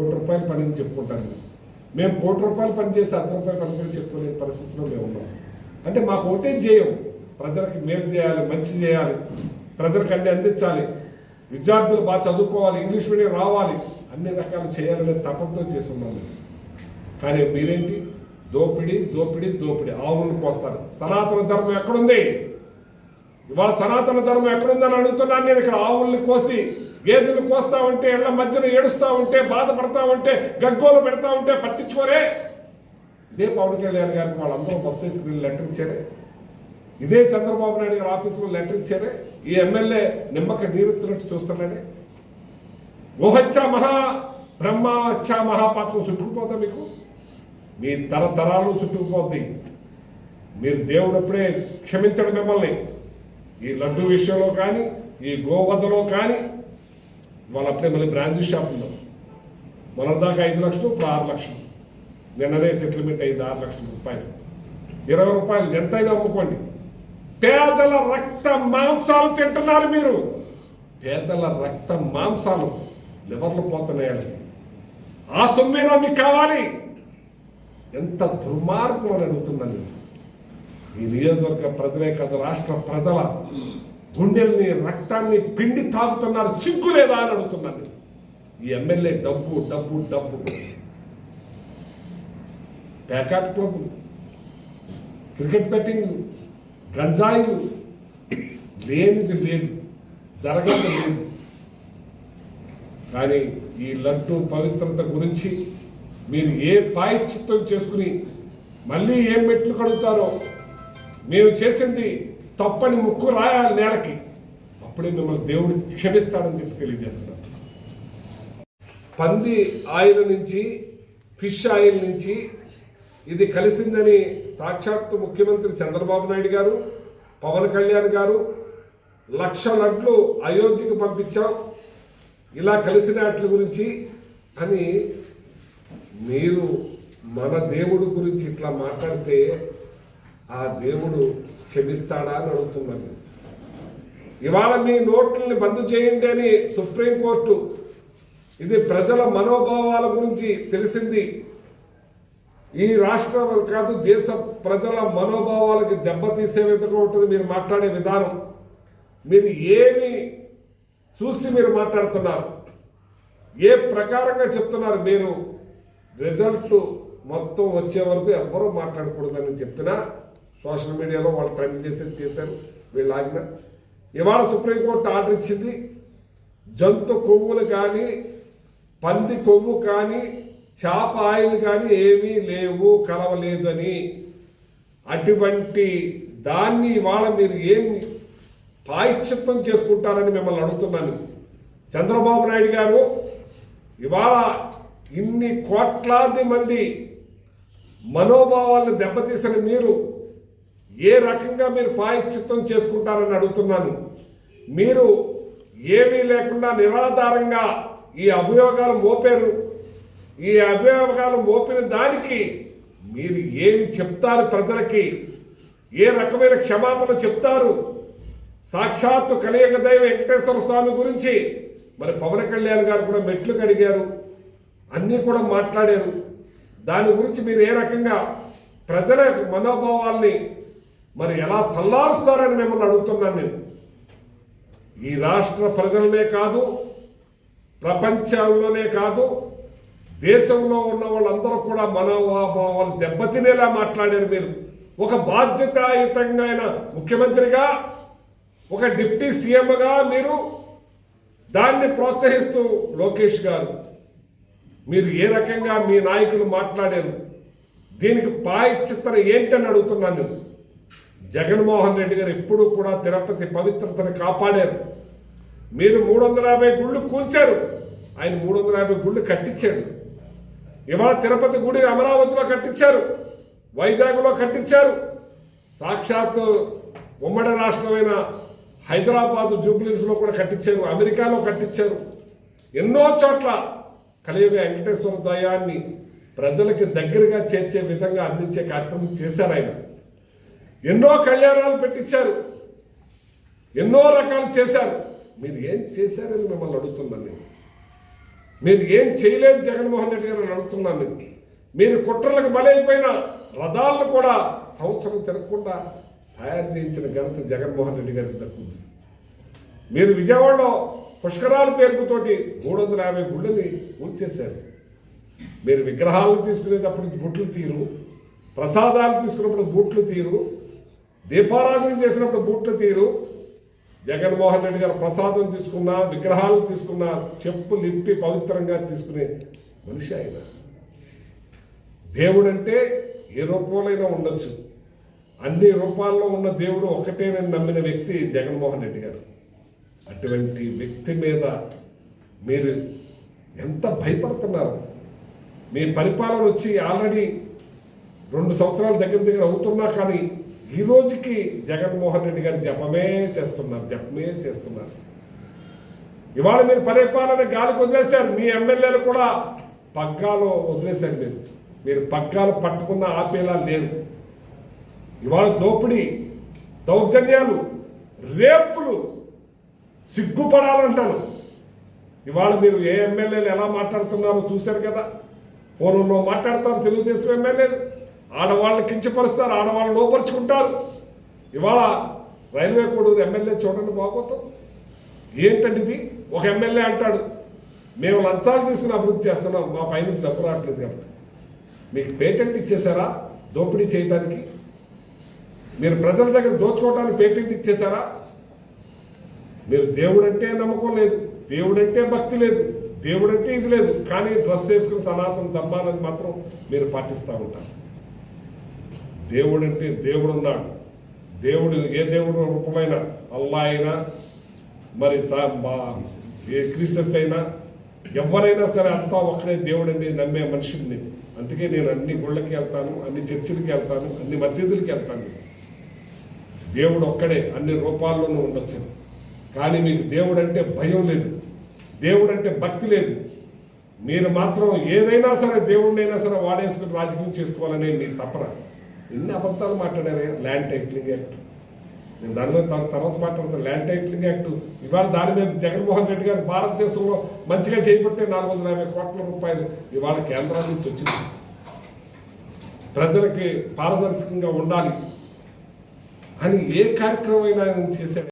కోటి రూపాయలు పని అని చెప్పుకుంటాను మేము కోటి రూపాయలు పని చేసి అర్ధ రూపాయలు పని కూడా చెప్పుకునే పరిస్థితిలో మేము ఉన్నాం. అంటే మాకు ఓటేం చేయం. ప్రజలకి మేలు చేయాలి మంచి చేయాలి ప్రజలకు అన్ని అందించాలి. విద్యార్థులు బాగా చదువుకోవాలి ఇంగ్లీష్ మీడియం రావాలి. అన్ని రకాలు చేయాలనే తపంతో చేస్తున్నాం మేము. కానీ మీరేంటి? దోపిడి దోపిడి దోపిడి. ఆవులను కోస్తారు. సనాతన ధర్మం ఎక్కడుంది? ఇవాళ సనాతన ధర్మం ఎక్కడుందని అడుగుతున్నాను నేను ఇక్కడ. ఆవుల్ని కోసి గేదెలు కోస్తా ఉంటే ఇళ్ళ మధ్యన ఏడుస్తా ఉంటే బాధపడతా ఉంటే గగ్గోలు పెడతా ఉంటే పట్టించుకోరే. ఇదే పవన్ కళ్యాణ్ గారికి వాళ్ళందరూ బస్సు వేసుకుని లెటర్ ఇచ్చారే. ఇదే చంద్రబాబు నాయుడు గారి ఆఫీసులో లెటర్ ఇచ్చారే. ఈ ఎమ్మెల్యే నిమ్మక నీరెత్తినట్టు చూస్తున్నాడే. ఓహచ్చా మహా బ్రహ్మ వచ్చా మహాపాత్రం చుట్టుకుపోతా మీకు? మీ తరతరాలు చుట్టుకుపోద్ది. మీరు దేవుడప్పుడే క్షమించడం మిమ్మల్ని. ఈ లడ్డు విషయంలో కానీ ఈ గోవధలో కానీ వాళ్ళప్పుడే మళ్ళీ బ్రాంచ్ షాప్ ఉందాం మొన్నటిదాకా ఐదు లక్షలు ఇప్పుడు ఆరు లక్షలు. నిన్ననే సెటిల్మెంట్ అయింది ఆరు లక్షల రూపాయలు. ఇరవై రూపాయలు ఎంతైనా అమ్ముకోండి. పేదల రక్త మాంసాలు తింటున్నారు మీరు. పేదల రక్త మాంసాలు లివర్లు పోతున్నాయి వాళ్ళకి. ఆ సొమ్మేనా మీకు కావాలి? ఎంత దుర్మార్గం అని అడుగుతున్నాను ఈ నియోజకవర్గ ప్రజలే కాదు రాష్ట్ర ప్రజల గుండెల్ని రక్తాన్ని పిండి తాగుతున్నారు సిగ్గు లేదా అని అడుగుతున్నాను ఈ ఎమ్మెల్యే డబ్బు డబ్బు డబ్బు. ప్యాకాట్ క్లబ్లు క్రికెట్ బెట్టింగ్లు గంజాయిలు. లేనిది లేదు జరగదు లేదు. కానీ ఈ లడ్డు పవిత్రత గురించి మీరు ఏ పాయిచిత్తం చేసుకుని మళ్ళీ ఏం మెట్లు కడుగుతారో? మేము చేసింది తప్పని ముక్కు రాయాలి నేలకి. అప్పుడే మిమ్మల్ని దేవుడు క్షమిస్తాడని చెప్పి తెలియజేస్తున్నాను. పంది ఆయిల్ నుంచి ఫిష్ ఆయిల్ నుంచి ఇది కలిసిందని సాక్షాత్తు ముఖ్యమంత్రి చంద్రబాబు నాయుడు గారు పవన్ కళ్యాణ్ గారు లక్ష నట్లు అయోధ్యకు పంపించాం. ఇలా కలిసిన వాటి గురించి అని మీరు మన దేవుడు గురించి ఇట్లా మాట్లాడితే ఆ దేవుడు క్షమిస్తాడా అని అడుగుతున్నాను ఇవాళ మీ నోట్లని బంద్ చేయండి అని సుప్రీంకోర్టు ఇది ప్రజల మనోభావాల గురించి తెలిసింది. ఈ రాష్ట్రం కాదు దేశ ప్రజల మనోభావాలకి దెబ్బతీసే విధంగా ఉంటుంది మీరు మాట్లాడే విధానం. మీరు ఏమి చూసి మీరు మాట్లాడుతున్నారు? ఏ ప్రకారంగా చెప్తున్నారు మీరు? రిజల్ట్ మొత్తం వచ్చే వరకు ఎవ్వరూ మాట్లాడకూడదని చెప్పినా సోషల్ మీడియాలో వాళ్ళు ట్రెండ్ చేసేది చేశారు. వీళ్ళు ఆగిన ఇవాళ సుప్రీంకోర్టు ఆర్డర్ ఇచ్చింది. జంతు కొవ్వులు కానీ పంది కొవ్వు కానీ చేప ఆయిల్ కానీ ఏమీ లేవు కలవలేదని. అటువంటి దాన్ని ఇవాళ మీరు ఏమి పాయిశ్చిత్తం చేసుకుంటారని మిమ్మల్ని అడుగుతున్నాను. చంద్రబాబు నాయుడు గారు ఇవాళ ఇన్ని కోట్లాది మంది మనోభావాలను దెబ్బతీసిన మీరు ఏ రకంగా మీరు పాయిశ్చిత్తం చేసుకుంటారని అడుగుతున్నాను? మీరు ఏమీ లేకుండా నిరాధారంగా ఈ అభియోగాలు మోపారు. ఈ అభియోగాలు మోపిన దానికి మీరు ఏమి చెప్తారు ప్రజలకి? ఏ రకమైన క్షమాపణ చెప్తారు? సాక్షాత్తు కలియుగ దైవ వెంకటేశ్వర స్వామి గురించి మరి పవన్ కళ్యాణ్ గారు కూడా మెట్లు కడిగారు. అన్నీ కూడా మాట్లాడారు. దాని గురించి మీరు ఏ రకంగా ప్రజల మనోభావాల్ని మరి ఎలా చల్లారుస్తారని మిమ్మల్ని అడుగుతున్నాను నేను. ఈ రాష్ట్ర ప్రజలనే కాదు ప్రపంచంలోనే కాదు దేశంలో ఉన్న వాళ్ళందరూ కూడా మనోభావాలు దెబ్బతినేలా మాట్లాడారు మీరు. ఒక బాధ్యతాయుతంగా అయిన ముఖ్యమంత్రిగా ఒక డిప్యూటీ సీఎంగా మీరు దాన్ని ప్రోత్సహిస్తూ లోకేష్ గారు మీరు ఏ రకంగా మీ నాయకులు మాట్లాడారు దీనికి పాయిచిత్ర ఏంటని అడుగుతున్నాను నేను. జగన్మోహన్ రెడ్డి గారు ఎప్పుడూ కూడా తిరుపతి పవిత్రతను కాపాడారు. మీరు మూడు వందల యాభై గుళ్ళు కూల్చారు. ఆయన మూడు వందల యాభై గుళ్ళు కట్టించాడు. ఇవాళ తిరుపతి గుడి అమరావతిలో కట్టించారు. వైజాగ్లో కట్టించారు. సాక్షాత్తు ఉమ్మడి రాష్ట్రమైన హైదరాబాదు జూబ్లీస్లో కూడా కట్టించారు. అమెరికాలో కట్టించారు. ఎన్నో చోట్ల కలియుగ వెంకటేశ్వర దయాన్ని ప్రజలకి దగ్గరగా చేర్చే విధంగా అందించే కార్యక్రమం చేశారు ఆయన. ఎన్నో కళ్యాణాలు పెట్టించారు. ఎన్నో రకాలు చేశారు. మీరు ఏం చేశారని మిమ్మల్ని అడుగుతున్నాను నేను. మీరు ఏం చేయలేదు జగన్మోహన్ రెడ్డి గారు అని అడుగుతున్నాను నేను. మీరు కుట్రలకు బలైపోయిన రథాలను కూడా సంవత్సరం తిరగకుండా తయారు చేయించిన ఘనత జగన్మోహన్ రెడ్డి గారికి దక్కుంది మీరు విజయవాడలో పుష్కరాల పేరుతోటి మూడు వందల యాభై గుళ్ళని కూల్చేశారు మీరు విగ్రహాలు తీసుకునేటప్పుడు బుట్లు తీరు ప్రసాదాలు తీసుకున్నప్పుడు బూట్లు తీరు దీపారాధన చేసినప్పుడు బూట్ల తీరు. జగన్మోహన్ రెడ్డి గారు ప్రసాదం తీసుకున్న విగ్రహాలు తీసుకున్న చెప్పు లిప్పి పవిత్రంగా తీసుకునే మనిషి ఆయన. దేవుడంటే ఏ రూపంలోనైనా ఉండొచ్చు. అన్ని రూపాల్లో ఉన్న దేవుడు ఒకటేనని నమ్మిన వ్యక్తి జగన్మోహన్ రెడ్డి గారు. అటువంటి వ్యక్తి మీద మీరు ఎంత భయపడుతున్నారు? మీ పరిపాలన వచ్చి ఆల్రెడీ రెండు సంవత్సరాల దగ్గర దగ్గర అవుతున్నా కానీ ఈ రోజుకి జగన్మోహన్ రెడ్డి గారు జపమే చేస్తున్నారు జపమే చేస్తున్నారు. ఇవాళ మీరు పరిపాలన గాలికి వదిలేశారు మీ ఎమ్మెల్యేలు కూడా పగ్గాలు వదిలేశారు మీరు. మీరు పగ్గాలు పట్టుకున్న ఆపేలా లేరు. ఇవాళ దోపిడీ దౌర్జన్యాలు రేపులు సిగ్గుపడాలంటాను ఇవాళ మీరు ఏ ఎమ్మెల్యేలు ఎలా మాట్లాడుతున్నారో చూశారు కదా? ఫోన్లో మాట్లాడతారు తెలుగుదేశం ఎమ్మెల్యేలు. ఆడవాళ్ళని కించపరుస్తారు ఆడవాళ్ళని లోపరుచుకుంటారు. ఇవాళ రైల్వే కోడూరు ఎమ్మెల్యే చూడండి బాగోతాం ఏంటంటే ఇది ఒక ఎమ్మెల్యే అంటాడు మేము లంచాలు తీసుకుని అభివృద్ధి చేస్తున్నాం మా పైనుంచి డబ్బు రావట్లేదు కాబట్టి. మీకు పేటెంట్ ఇచ్చేసారా దోపిడీ చేయడానికి మీరు ప్రజల దగ్గర దోచుకోవడానికి పేటెంట్ ఇచ్చేసారా మీరు దేవుడంటే నమ్మకం లేదు దేవుడంటే భక్తి లేదు దేవుడంటే ఇది లేదు కానీ డ్రెస్ వేసుకుని సనాతన ధర్మాలను మాత్రం మీరు పాటిస్తూ ఉంటారు. దేవుడంటే దేవుడు ఉన్నాడు దేవుడు ఏ దేవుడు రూపమైన అల్లా అయినా మరి సా- ఏ క్రీస్తస్ అయినా ఎవరైనా సరే అంతా ఒక్కడే దేవుడని నమ్మే మనుషుల్ని అందుకే నేను అన్ని గుళ్ళకి వెళ్తాను అన్ని చర్చిలకి వెళ్తాను అన్ని మసీదులకి వెళ్తాను. దేవుడు ఒక్కడే అన్ని రూపాల్లోనూ ఉండొచ్చు. కానీ మీకు దేవుడు అంటే భయం లేదు. దేవుడు అంటే భక్తి లేదు. మీరు మాత్రం ఏదైనా సరే దేవుడినైనా సరే వాడేసుకుని రాజకీయం చేసుకోవాలనే మీ తపన. ఎన్ని అబద్ధాలు మాట్లాడారు? ల్యాండ్ టైటిలింగ్ యాక్ట్ నేను దాని మీద తర్వాత మాట్లాడతాను ల్యాండ్ టైటిలింగ్ యాక్ట్ ఇవాళ దాని మీద జగన్మోహన్ రెడ్డి గారు భారతదేశంలో మంచిగా చేపట్టే నాలుగు వందల యాభై కోట్ల రూపాయలు ఇవాళ కేంద్రం నుంచి వచ్చింది. ప్రజలకి పారదర్శకంగా ఉండాలి అని ఏ కార్యక్రమం అయినా ఆయన చేశాడు.